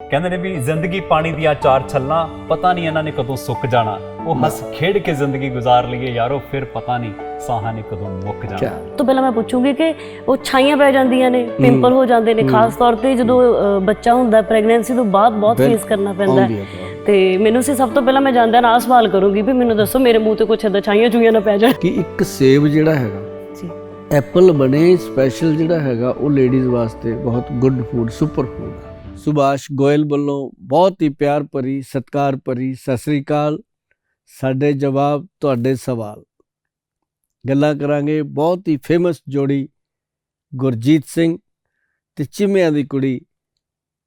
ਕਹਿੰਦੇ ਨੇ ਵੀ ਜ਼ਿੰਦਗੀ ਪਾਣੀ ਦੀਆਂ ਚਾਰ ਛੱਲਾਂ ਪਤਾ ਨਹੀਂ ਇਹਨਾਂ ਨੇ ਕਦੋਂ ਸੁੱਕ ਜਾਣਾ। ਉਹ ਹੱਸ ਖੇਡ ਕੇ ਜ਼ਿੰਦਗੀ ਗੁਜ਼ਾਰ ਲਈਏ ਯਾਰੋ ਫਿਰ ਪਤਾ ਨਹੀਂ ਸਾਹਾਂ ਨੇ ਕਦੋਂ ਮੁੱਕ ਜਾਣਾ। ਤੋਂ ਪਹਿਲਾਂ ਮੈਂ ਪੁੱਛੂੰਗੀ ਕਿ ਉਹ ਛਾਈਆਂ ਪੈ ਜਾਂਦੀਆਂ ਨੇ ਪਿੰਪਲ ਹੋ ਜਾਂਦੇ ਨੇ ਖਾਸ ਤੌਰ ਤੇ ਜਦੋਂ ਅ, ਬੱਚਾ ਹੁੰਦਾ ਪ੍ਰੈਗਨੈਂਸੀ ਤੋਂ ਬਾਅਦ ਬਹੁਤ ਫੇਸ ਕਰਨਾ ਪੈਂਦਾ। ਹੈ। ਤੇ ਮੈਨੂੰ ਸੀ ਸਭ ਤੋਂ ਪਹਿਲਾਂ ਮੈਂ ਜਾਂਦਿਆਂ ਨਾਲ ਸਵਾਲ ਕਰੂੰਗੀ ਵੀ ਮੈਨੂੰ ਦੱਸੋ ਮੇਰੇ ਮੂੰਹ ਤੇ ਕੁਛ ਏਦਾਂ ਛਾਈਆਂ ਚੂਈਆਂ ਨਾ ਪੈ ਜਾਣ। ਕਿ ਇੱਕ ਸੇਬ ਜਿਹੜਾ ਹੈਗਾ ਜੀ। ਐਪਲ ਬਣੇ ਸਪੈਸ਼ਲ ਜਿਹੜਾ ਹੈਗਾ ਉਹ ਲੇਡੀਜ਼ ਵਾਸਤੇ ਬਹੁਤ ਗੁੱਡ ਫੂਡ ਸੁਪਰ ਫੂਡ ਹੈ ਸੁਭਾਸ਼ ਗੋਇਲ ਵੱਲੋਂ ਬਹੁਤ ਹੀ ਪਿਆਰ ਭਰੀ, ਸਤਿਕਾਰ ਭਰੀ ਸਤਿ ਸ੍ਰੀ ਅਕਾਲ। ਸਾਡੇ ਜਵਾਬ, ਤੁਹਾਡੇ ਸਵਾਲ। ਗੱਲਾਂ ਕਰਾਂਗੇ ਬਹੁਤ ਹੀ ਫੇਮਸ ਜੋੜੀ ਗੁਰਜੀਤ ਸਿੰਘ ਤੇ ਚੀਮਿਆਂ ਦੀ ਕੁੜੀ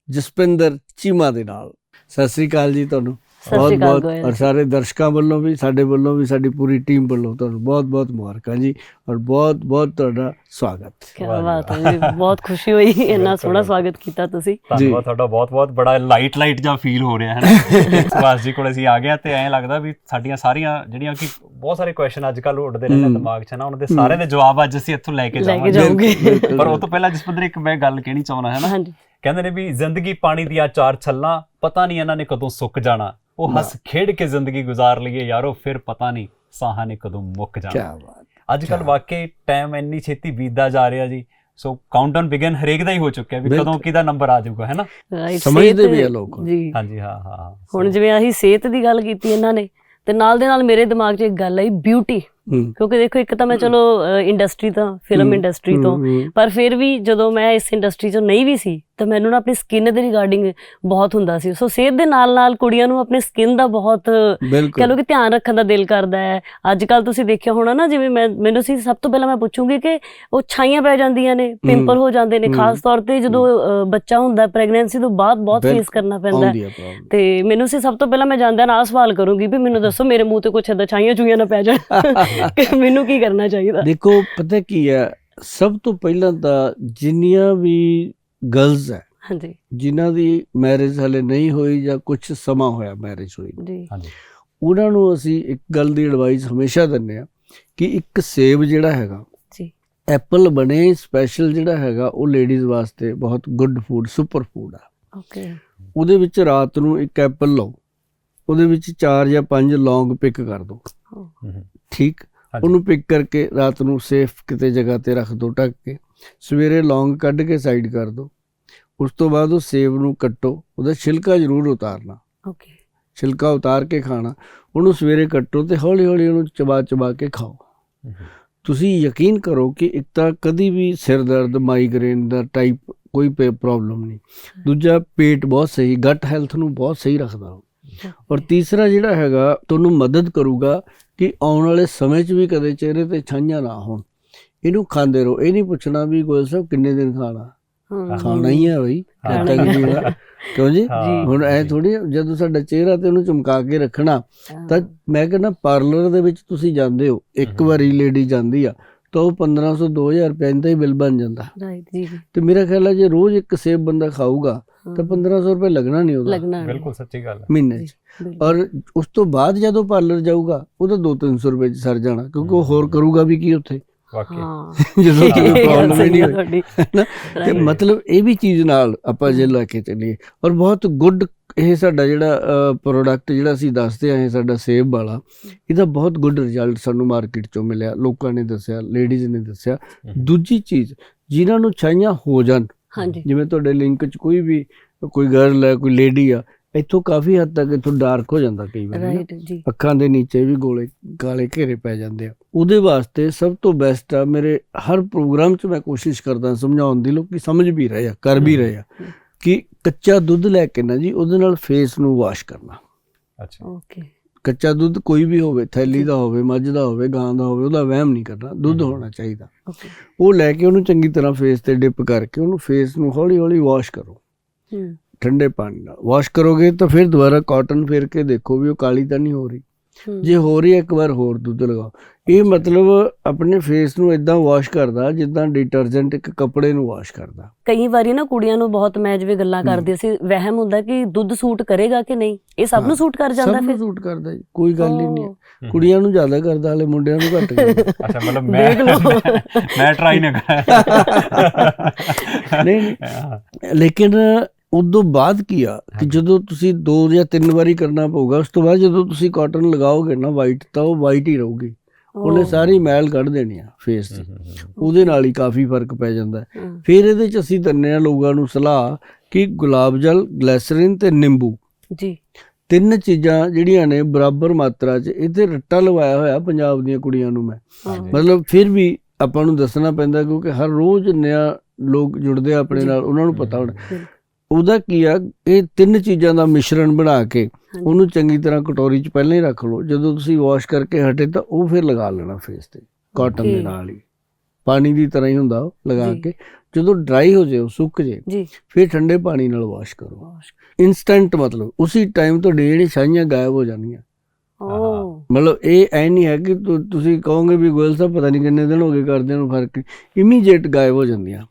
ਜਸਪਿੰਦਰ ਚੀਮਾ ਦੇ ਨਾਲ। ਸਤਿ ਸ੍ਰੀ ਅਕਾਲ ਜੀ ਤੁਹਾਨੂੰ। ਅਕਾਲ ਗੋਇਲ। ਔਰ ਸਾਰੇ ਦਰਸ਼ਕਾਂ ਵੱਲੋਂ ਵੀ ਸਾਡੇ ਵੱਲੋਂ ਵੀ ਸਾਡੀ ਪੂਰੀ ਟੀਮ ਵੱਲੋਂ ਤੁਹਾਨੂੰ ਬਹੁਤ ਬਹੁਤ ਮੁਬਾਰਕਾਂ ਜੀ ਔਰ ਬਹੁਤ ਬਹੁਤ ਤੁਹਾਡਾ ਸਵਾਗਤ। ਕੀ ਜੀ ਬਾਤ ਹੈ ਜੀ, ਬਹੁਤ ਖੁਸ਼ੀ ਹੋਈ ਇੰਨਾ ਸੋਹਣਾ ਸਵਾਗਤ ਕੀਤਾ ਤੁਸੀਂ। ਧੰਨਵਾਦ ਤੁਹਾਡਾ ਬਹੁਤ-ਬਹੁਤ ਬੜਾ ਲਾਈਟ ਲਾਈਟ ਜਿਹਾ ਫੀਲ ਹੋ ਰਿਹਾ ਹੈ ਨਾ। ਸੁਭਾਸ਼ ਜੀ ਕੋਲ ਅਸੀਂ ਆ ਗਿਆ ਤੇ ਐਂ ਲੱਗਦਾ ਵੀ ਸਾਡੀਆਂ ਸਾਰੀਆਂ ਜਿਹੜੀਆਂ ਕਿ ਬਹੁਤ ਸਾਰੇ ਕੁਐਸਚਨ ਅੱਜ ਕੱਲ ਉੱਡਦੇ ਰਹਿੰਦੇ ਹਮ। ਦਿਮਾਗ 'ਚ ਨਾ ਉਹਨਾਂ ਦੇ ਸਾਰੇ ਦੇ ਜਵਾਬ ਅੱਜ ਅਸੀਂ ਇੱਥੋਂ ਲੈ ਕੇ ਜਾਵਾਂਗੇ। ਪਰ ਉਹ ਤੋਂ ਪਹਿਲਾਂ ਜਸਪਿੰਦਰ ਇੱਕ ਮੈਂ ਗੱਲ ਕਹਿਣੀ ਚਾਹੁੰਦਾ ਹੈ ਨਾ ਹਾਂਜੀ। ਕਹਿੰਦੇ ਨੇ ਵੀ ਜ਼ਿੰਦਗੀ ਪਾਣੀ ਦੀਆਂ ਚਾਰ ਛੱਲਾਂ ਪਤਾ ਨਹੀਂ ਇਹਨਾਂ ਨੇ ਕਦੋਂ ਸੁੱਕ ਜਾਣਾ। ਉਹ ਹੱਸ ਖੇਡ ਕੇ ਜ਼ਿੰਦਗੀ ਗੁਜ਼ਾਰ ਲਈਏ ਯਾਰੋ ਫਿਰ ਪਤਾ ਨਹੀਂ ਸਾਹਾਂ ਨੇ ਕਦੋਂ ਮੁੱਕ ਕੀ ਜਾਣਾ ਬਾਤ ਅੱਜ ਕੱਲ ਵਾਕਈ ਟਾਈਮ ਇੰਨੀ ਛੇਤੀ ਬੀਤਦਾ ਜਾ ਰਿਹਾ ਜੀ। ਸੋ ਕਾਊਂਟਡਾਊਨ ਬਿਗਨ ਹਰੇਕ ਦਾ ਹੀ ਹੋ ਚੁੱਕਿਆ ਵੀ। ਕਦੋਂ ਕਿਹਦਾ ਨੰਬਰ ਆ ਜਾਊਗਾ ਹੈ ਨਾ? Right, ਸਮਝਦੇ ਸਿਹਤ- ਵੀ ਆ ਲੋਕ। ਜੀ। ਹਾਂਜੀ ਹਾਂ ਹਾਂ ਹੁਣ ਜਿਵੇਂ ਅਸੀਂ ਸਿਹਤ ਦੀ ਗੱਲ ਕੀਤੀ ਇਹਨਾਂ ਨੇ ਤੇ ਨਾਲ ਦੇ ਨਾਲ ਮੇਰੇ ਦਿਮਾਗ 'ਚ ਇੱਕ ਗੱਲ ਆਈ ਬਿਊਟੀ ਕਿਉਂਕਿ ਦੇਖੋ ਇੱਕ ਤਾਂ ਮੈਂ ਚਲੋ ਇੰਡਸਟਰੀ ਤੋਂ ਫਿਲਮ ਇੰਡਸਟਰੀ ਤੋਂ। ਪਰ ਫਿਰ ਵੀ ਜਦੋਂ ਮੈਂ ਇਸ ਇੰਡਸਟਰੀ 'ਚੋਂ ਨਹੀਂ ਵੀ ਸੀ ਤਾਂ ਮੈਨੂੰ ਨਾ ਆਪਣੀ ਸਕਿਨ ਦੇ ਰਿਗਾਰਡਿੰਗ ਬਹੁਤ ਹੁੰਦਾ ਸੀ। ਸੋ ਸਿਹਤ ਦੇ ਨਾਲ ਨਾਲ ਕੁੜੀਆਂ ਨੂੰ ਆਪਣੇ ਸਕਿਨ ਦਾ ਬਹੁਤ ਕਹ ਲਓ ਕਿ ਧਿਆਨ ਰੱਖਣ ਦਾ ਦਿਲ ਕਰਦਾ ਹੈ। ਅੱਜ ਕੱਲ ਤੁਸੀਂ ਦੇਖਿਆ ਹੋਣਾ ਨਾ ਜਿਵੇਂ ਮੈਂ ਮੈਨੂੰ ਸੀ ਸਭ ਤੋਂ ਪਹਿਲਾਂ ਮੈਂ ਪੁੱਛੂੰਗੀ ਕਿ ਉਹ ਛਾਈਆਂ ਪੈ ਜਾਂਦੀਆਂ ਨੇ ਪਿੰਪਲ ਹੋ ਜਾਂਦੇ ਨੇ। ਖਾਸ ਤੌਰ ਤੇ ਜਦੋਂ ਬੱਚਾ ਹੁੰਦਾ ਪ੍ਰੈਗਨੈਂਸੀ ਤੋਂ ਬਾਅਦ ਬਹੁਤ ਫੇਸ ਕਰਨਾ ਪੈਂਦਾ ਤੇ ਮੈਨੂੰ ਸੀ ਸਭ ਤੋਂ ਪਹਿਲਾਂ ਮੈਂ ਨਾਲ ਆਹ ਸਵਾਲ ਕਰੂੰਗੀ ਵੀ ਮੈਨੂੰ ਦੱਸੋ ਮੇਰੇ ਮੂੰਹ ਤੇ ਕੁਛ ਏਦਾਂ ਛਾਈਆਂ ਚੂਈਆਂ ਨਾ ਪੈ ਜਾਣ। ਕਿ ਮੈਨੂੰ ਕੀ ਕਰਨਾ ਚਾਹੀਦਾ? ਦੇਖੋ ਪਤਾ ਕੀ ਹੈ ਸਭ ਤੋਂ ਪਹਿਲਾਂ ਤਾਂ ਜਿੰਨੀਆਂ ਵੀ ਗਰਲਸ ਹੈ ਹਾਂਜੀ। ਜਿਨ੍ਹਾਂ ਦੀ ਮੈਰਿਜ ਹਲੇ ਨਹੀਂ ਹੋਈ ਜਾਂ ਕੁਝ ਸਮਾਂ ਹੋਇਆ ਮੈਰਿਜ ਹੋਈ ਜੀ। ਹਾਂਜੀ। ਉਹਨਾਂ ਨੂੰ ਅਸੀਂ ਇੱਕ ਗੱਲ ਦੀ ਐਡਵਾਈਸ ਹਮੇਸ਼ਾ ਦਿੰਦੇ ਆ ਕਿ ਇੱਕ ਸੇਬ ਜਿਹੜਾ ਹੈਗਾ ਜੀ। ਐਪਲ ਬਣੇ ਸਪੈਸ਼ਲ ਜਿਹੜਾ ਹੈਗਾ ਉਹ ਲੇਡੀਜ਼ ਵਾਸਤੇ ਬਹੁਤ ਗੁੱਡ ਫੂਡ ਸੁਪਰ ਫੂਡ ਆ। ਓਕੇ ਉਹਦੇ ਵਿੱਚ ਰਾਤ ਨੂੰ ਇੱਕ ਐਪਲ ਲਓ ਉਹਦੇ ਵਿੱਚ 4 ਜਾਂ 5 ਲੌਂਗ ਪਿਕ ਕਰ ਦਿਓ ਠੀਕ। ਉਹਨੂੰ ਪਿਕ ਕਰਕੇ ਰਾਤ ਨੂੰ ਸੇਫ ਕਿਤੇ ਜਗ੍ਹਾ ਤੇ ਰੱਖ ਦਿਓ ਢੱਕ ਕੇ। ਸਵੇਰੇ ਲੌਂਗ ਕੱਢ ਕੇ ਸਾਈਡ ਕਰ ਦਿਓ ਉਸ ਤੋਂ ਬਾਅਦ ਉਹ ਸੇਬ ਨੂੰ ਕੱਟੋ। ਉਹਦਾ ਛਿਲਕਾ ਜ਼ਰੂਰ ਉਤਾਰਨਾ। ਓਕੇ ਛਿਲਕਾ ਉਤਾਰ ਕੇ ਖਾਣਾ। ਉਹਨੂੰ ਸਵੇਰੇ ਕੱਟੋ ਤੇ ਹੌਲੀ ਹੌਲੀ ਉਹਨੂੰ ਚਬਾ ਚਬਾ ਕੇ ਖਾਓ। ਤੁਸੀਂ ਯਕੀਨ ਕਰੋ ਕਿ ਇੱਕ ਤਾਂ ਕਦੀ ਵੀ ਸਿਰ ਦਰਦ ਮਾਈਗ੍ਰੇਨ ਦਾ ਟਾਈਪ ਕੋਈ ਪ੍ਰੋਬਲਮ ਨਹੀਂ। ਦੂਜਾ ਪੇਟ ਬਹੁਤ ਸਹੀ ਗਟ ਹੈਲਥ ਨੂੰ ਬਹੁਤ ਸਹੀ ਰੱਖਦਾ ਔਰ ਤੀਸਰਾ ਜਿਹੜਾ ਹੈਗਾ ਤੁਹਾਨੂੰ ਮਦਦ ਕਰੂਗਾ ਕਿ ਆਉਣ ਵਾਲੇ ਸਮੇਂ 'ਚ ਵੀ ਕਦੇ ਚਿਹਰੇ ਤੇ ਛਾਈਆਂ ਨਾ ਹੋਣ। ਇਹਨੂੰ ਖਾਂਦੇ ਰਹੋ। ਇਹ ਨਹੀਂ ਪੁੱਛਣਾ ਵੀ ਗੋਇਲ ਸਾਹਿਬ ਕਿੰਨੇ ਦਿਨ ਖਾਣਾ? ਖਾਣਾ ਹੀ ਹੈ। ਬਈ ਖਾਣਾ ਜਦ ਤੱਕ ਹੀ ਕਿਉਂ ਜੀ? ਹੁਣ ਐ ਥੋੜੀ ਜਦੋਂ ਸਾਡਾ ਚਿਹਰਾ ਤੇ ਉਹਨੂੰ ਚਮਕਾ ਕੇ ਰੱਖਣਾ ਤਾਂ ਮੈਂ ਕਹਿੰਦਾ ਪਾਰਲਰ ਦੇ ਵਿੱਚ ਤੁਸੀਂ ਜਾਂਦੇ ਹੋ। ਇੱਕ। ਵਾਰੀ ਲੇਡੀ ਜਾਂਦੀ ਆ। ਤਾਂ ਉਹ 1500 2000 ਰੁਪਏ ਦਾ ਹੀ ਬਿੱਲ ਬਣ ਜਾਂਦਾ। ਰਾਈਟ ਜੀ। ਜੀ ਤੇ ਮੇਰਾ ਖਿਆਲ ਹੈ ਜੇ ਰੋਜ਼ ਇੱਕ ਸੇਬ ਬੰਦਾ ਖਾਊਗਾ ਤਾਂ 1500 ਰੁਪਏ ਲੱਗਣਾ ਨਹੀਂ ਉਹਦਾ। ਬਿਲਕੁਲ ਸੱਚੀ ਗੱਲ ਹੈ ਮਹੀਨੇ 'ਚ। ਔਰ ਉਸ ਤੋਂ ਬਾਅਦ ਜਦੋਂ ਪਾਰਲਰ ਜਾਊਗਾ ਉਹਦਾ 2-300 ਰੁਪਏ 'ਚ ਸਰ ਜਾਣਾ ਕਿਉਂਕਿ ਉਹ ਹੋਰ ਕਰੂਗਾ ਵੀ ਕੀ ਉੱਥੇ। ਵਾਕਈ। ਜਦੋਂ ਪ੍ਰੋਬਲਮ ਨਹੀਂ ਹੋਈ। ਤੇ. ਮਤਲਬ ਇਹ ਵੀ ਚੀਜ਼ ਨਾਲ ਆਪਾਂ ਜੇ ਲੈ ਕੇ ਚੱਲੀਏ। ਔਰ ਬਹੁਤ ਗੁੱਡ ਇਹ ਸਾਡਾ ਜਿਹੜਾ ਪ੍ਰੋਡਕਟ ਜਿਹੜਾ ਅਸੀਂ ਦੱਸਦੇ ਆਏ ਸਾਡਾ ਸੇਬ ਵਾਲਾ ਇਹਦਾ ਬਹੁਤ ਗੁੱਡ ਰਿਜ਼ਲਟ ਸਾਨੂੰ ਮਾਰਕੀਟ ਚੋਂ ਮਿਲਿਆ ਲੋਕਾਂ ਨੇ ਦੱਸਿਆ ਲੇਡੀਜ਼ ਨੇ ਦੱਸਿਆ। ਦੂਜੀ ਚੀਜ਼ ਜਿਨ੍ਹਾਂ ਨੂੰ ਛਾਈਆਂ ਹੋ ਜਾਣ ਹਾਂਜੀ। ਜਿਵੇਂ ਤੁਹਾਡੇ ਲਿੰਕ 'ਚ ਕੋਈ ਵੀ ਕੋਈ ਗਰਲ ਹੈ ਕੋਈ ਲੇਡੀ ਆ ਇੱਥੋਂ ਕਾਫੀ ਹੱਦ ਤੱਕ ਇੱਥੋਂ ਡਾਰਕ ਹੋ ਜਾਂਦਾ ਕਈ ਵਾਰ ਨਾ। ਰਾਈਟ ਜੀ। ਅੱਖਾਂ ਦੇ ਨੀਚੇ ਵੀ ਗੋਲੇ ਕਾਲੇ ਘੇਰੇ ਪੈ ਜਾਂਦੇ ਆ। ਉਹਦੇ ਵਾਸਤੇ ਸਭ ਤੋਂ ਬੈਸਟ ਆ ਮੇਰੇ ਹਰ ਪ੍ਰੋਗਰਾਮ 'ਚ ਮੈਂ ਕੋਸ਼ਿਸ਼ ਕਰਦਾ ਸਮਝਾਉਣ ਦੀ ਲੋਕੀ ਸਮਝ ਵੀ ਰਹੇ ਆ ਕਰ ਵੀ ਰਹੇ ਆ ਕਿ ਕੱਚਾ ਦੁੱਧ ਲੈ ਕੇ ਨਾ ਜੀ ਉਹਦੇ ਨਾਲ ਫੇਸ ਨੂੰ ਵਾਸ਼ ਕਰਨਾ। ਅੱਛਾ। ਓਕੇ ਕੱਚਾ ਦੁੱਧ ਕੋਈ ਵੀ ਹੋਵੇ ਥੈਲੀ ਦਾ ਹੋਵੇ ਮੱਝ ਦਾ ਹੋਵੇ ਗਾਂ ਦਾ ਹੋਵੇ ਉਹਦਾ ਵਹਿਮ ਨਹੀਂ ਕਰਨਾ ਦੁੱਧ। ਹੋਣਾ ਚਾਹੀਦਾ। ਓਕੇ ਉਹ ਲੈ ਕੇ ਉਹਨੂੰ ਚੰਗੀ ਤਰ੍ਹਾਂ ਫੇਸ ਤੇ ਡਿਪ ਕਰਕੇ ਉਹਨੂੰ ਫੇਸ ਨੂੰ ਹੌਲੀ ਹੌਲੀ ਵਾਸ਼ ਕਰੋ ਠੰਡੇ ਪਾਣੀ ਨਾਲ। ਵਾਸ਼ ਕਰੋਗੇ ਤਾਂ ਫਿਰ ਦੁਬਾਰਾ ਕਾਟਨ ਫੇਰ ਕੇ ਦੇਖੋ ਵੀ ਉਹ ਕਾਲੀ ਤਾਂ ਨਹੀਂ ਹੋ ਰਹੀ। ਜੇ ਹੋ ਰਹੀ ਹੈ ਇੱਕ ਵਾਰ ਹੋਰ ਦੁੱਧ ਲਗਾਓ। ਇਹ ਮਤਲਬ ਆਪਣੇ ਫੇਸ ਨੂੰ ਇਦਾਂ ਵਾਸ਼ ਕਰਦਾ ਜਿੱਦਾਂ ਡਿਟਰਜੈਂਟ ਇੱਕ ਕੱਪੜੇ ਨੂੰ ਵਾਸ਼ ਕਰਦਾ। ਕਈ ਵਾਰੀ ਨਾ ਕੁੜੀਆਂ ਨੂੰ ਬਹੁਤ ਮੈਂ ਜਿਵੇਂ ਗੱਲਾਂ ਕਰਦੀ ਸੀ ਵਹਿਮ ਹੁੰਦਾ ਕਿ ਦੁੱਧ ਸੂਟ ਕਰੇਗਾ ਕਿ ਨਹੀਂ? ਇਹ ਸਭ ਨੂੰ ਸੂਟ ਕਰ ਜਾਂਦਾ ਸਭ ਨੂੰ ਫਿਰ? ਸੂਟ ਕਰਦਾ ਜੀ ਕੋਈ ਗੱਲ ਹੀ ਨਹੀਂ ਕੁੜੀਆਂ ਨੂੰ ਜ਼ਿਆਦਾ ਕਰਦਾ ਹਲੇ ਮੁੰਡਿਆਂ ਨੂੰ ਘੱਟ ਕਰਦਾ। ਅੱਛਾ ਮਤਲਬ ਮੈਂ ਦੇਖ ਲਓ। ਮੈਂ ਟਰਾਈ ਨਾ ਕਰਾਂ। ਨਹੀਂ, ਨਹੀਂ। ਲੇਕਿਨ ਉਦੋਂ ਬਾਅਦ ਕੀ ਆ? ਕਿ। ਜਦੋਂ ਤੁਸੀਂ ਦੋ ਜਾਂ ਤਿੰਨ ਵਾਰੀ ਕਰਨਾ ਪਊਗਾ ਉਸ ਤੋਂ ਬਾਅਦ ਜਦੋਂ ਤੁਸੀਂ ਕਾਟਨ ਲਗਾਓਗੇ ਨਾ ਵਾਈਟ ਤਾਂ ਉਹ ਵਾਈਟ ਹੀ ਰਹੂਗੀ। ਉਹਨੇ ਸਾਰੀ ਮੈਲ ਕੱਢ ਦੇਣੀ ਆ ਫੇਸ ਦੀ ਉਹਦੇ ਨਾਲ ਹੀ ਕਾਫੀ ਫ਼ਰਕ ਪੈ ਜਾਂਦਾ ਫਿਰ ਇਹਦੇ ਚ ਅਸੀਂ ਦਿੰਨੇ ਆ ਲੋਕਾਂ ਨੂੰ ਸਲਾਹ ਕਿ ਗੁਲਾਬ ਜਲ ਗਲੈਸਰੀਨ ਤੇ ਨਿੰਬੂ। ਜੀ। ਤਿੰਨ ਚੀਜ਼ਾਂ ਜਿਹੜੀਆਂ ਨੇ ਬਰਾਬਰ ਮਾਤਰਾ 'ਚ ਇਹਦੇ ਰੱਟਾ ਲਵਾਇਆ ਹੋਇਆ ਪੰਜਾਬ ਦੀਆਂ ਕੁੜੀਆਂ ਨੂੰ ਮੈਂ। ਮਤਲਬ ਫਿਰ ਵੀ ਆਪਾਂ ਨੂੰ ਦੱਸਣਾ ਪੈਂਦਾ ਕਿਉਂਕਿ ਹਰ ਰੋਜ਼ ਨਿਆ ਲੋਕ ਜੁੜਦੇ ਆ ਆਪਣੇ। ਨਾਲ ਉਹਨਾਂ ਨੂੰ ਪਤਾ ਹੋਣਾ। ਉਹਦਾ ਕੀ ਆ ਇਹ ਤਿੰਨ ਚੀਜ਼ਾਂ ਦਾ ਮਿਸ਼ਰਣ ਬਣਾ ਕੇ। ਉਹਨੂੰ ਚੰਗੀ ਤਰ੍ਹਾਂ ਕਟੋਰੀ 'ਚ ਪਹਿਲਾਂ ਹੀ ਰੱਖ ਲਓ। ਜਦੋਂ ਤੁਸੀਂ ਵਾਸ਼ ਕਰਕੇ ਹਟੇ ਤਾਂ ਉਹ ਫਿਰ ਲਗਾ ਲੈਣਾ ਫੇਸ ਤੇ ਕਾਟਨ ਦੇ. ਨਾਲ ਹੀ। ਪਾਣੀ ਦੀ ਤਰ੍ਹਾਂ ਹੀ ਹੁੰਦਾ ਉਹ ਲਗਾ। ਕੇ। ਜਦੋਂ ਡਰਾਈ ਹੋ ਜਾਏ ਉਹ ਸੁੱਕ ਜੇ। ਫਿਰ ਠੰਡੇ ਪਾਣੀ ਨਾਲ ਵਾਸ਼ ਕਰੋ। ਇਨਸਟੈਂਟ ਮਤਲਬ ਉਸੇ ਟਾਈਮ ਤੁਹਾਡੀ ਜਿਹੜੀ ਛਾਈਆਂ ਗਾਇਬ ਹੋ ਜਾਣੀਆਂ। ਮਤਲਬ ਇਹ ਐ ਨਹੀਂ ਹੈ ਕਿ ਤੁ- ਤੁਸੀਂ ਕਹੋਗੇ ਵੀ ਗੋਇਲ ਸਾਹਿਬ ਪਤਾ ਨਹੀਂ ਕਿੰਨੇ ਦਿਨ ਹੋ ਗਏ ਕਰਦੇ ਨੂੰ ਫ਼ਰਕ ਇਮੀਡੀਏਟ ਗਾਇਬ ਹੋ ਜਾਂਦੀਆਂ।